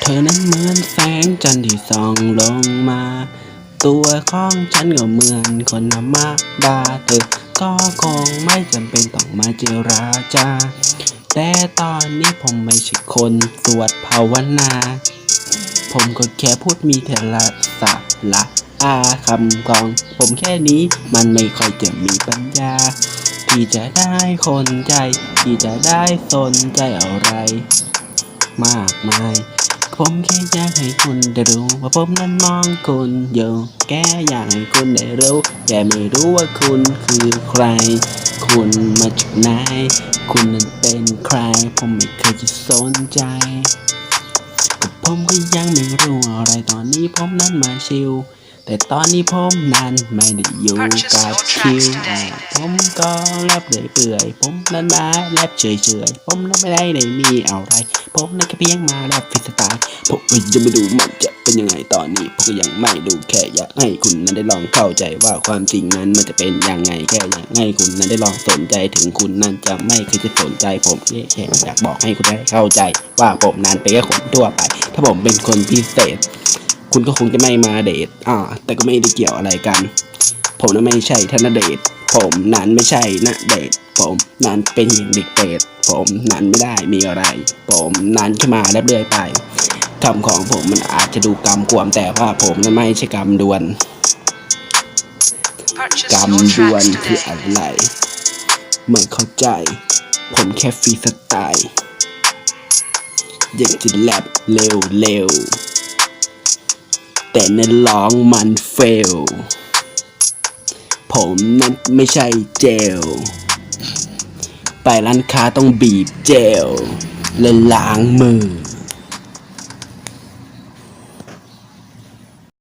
เธอนั้นเหมือนแสงจันทร์ที่ส่องลงมา ตัวของฉันก็เหมือนคนธรรมดาเธอก็คงไม่จำเป็นต้องมาเจรจา แต่ตอนนี้ผมไม่ใช่คนตรวจภาวนา ผมก็แค่พูดมีแต่ละสาละอาคำกอง ผมแค่นี้มันไม่ค่อยจะมีปัญญา ที่จะได้คนใจที่จะได้สนใจอะไร มากมาย ผมแค่อยากให้คุณได้รู้ ว่าผมนั้นมองคุณอยู่แค่อยากให้คุณได้รู้แต่ไม่รู้ว่าคุณคือใคร คุณมาจากไหน คุณนั้นเป็นใคร ผมไม่เคยจะสนใจก็ผมก็ยังไม่รู้อะไรตอนนี้ผมนั้นมาชิว แต่ตอนนี้ผมนั้นไม่ได้อยู่กับคิวผมก็แลบเลยเปื่อยผมนั้นมาแลบเฉยเฉยๆผมนั้นไม่ได้ได้มีอะไรผมนั้นแค่เพียงมาแลบฟรีสไตล์ผมก็ยังไม่ดูมันจะเป็นยังไงตอนนี้ผมก็ยังไม่ดูแค่อยากให้คุณนั้นได้ลองเข้าใจว่าความจริงนั้นมันจะเป็นยังไงแค่อยากให้คุณนั้นได้ลองสนใจถึงคุณนั้นจะไม่เคยจะสนใจผมแค่อยากบอกให้คุณได้เข้าใจ ว่าผมนั้นเป็นแค่คนทั่วไป ถ้าผมเป็นคนพิเศษ คุณก็คงจะไม่มาเดทอ่าแต่ก็ไม่ได้เกี่ยวอะไรกัน ผมนั้นไม่ใช่ธนเดชผมนั้นไม่ใช่นะเดชผมนั้นเป็นหญิงเด็กเปรตผมนั้นไม่ได้มีอะไร ผมนั้นแค่มาแล้วเรื่อยไปคำของผมมันอาจจะดูกำกวมแต่ว่าผมนั้นไม่ใช่กำดวน Purchase ก your ำดวน tracks คือ today. อะไรไม่เข้าใจ ผมแค่ฟรีสไตล์อยากจะแลบเร็วเร็วๆ แต่นั้นร้องมันเฟล ผมนั้นไม่ใช่เจล ไปร้านค้าต้องบีบเจลและล้างมือ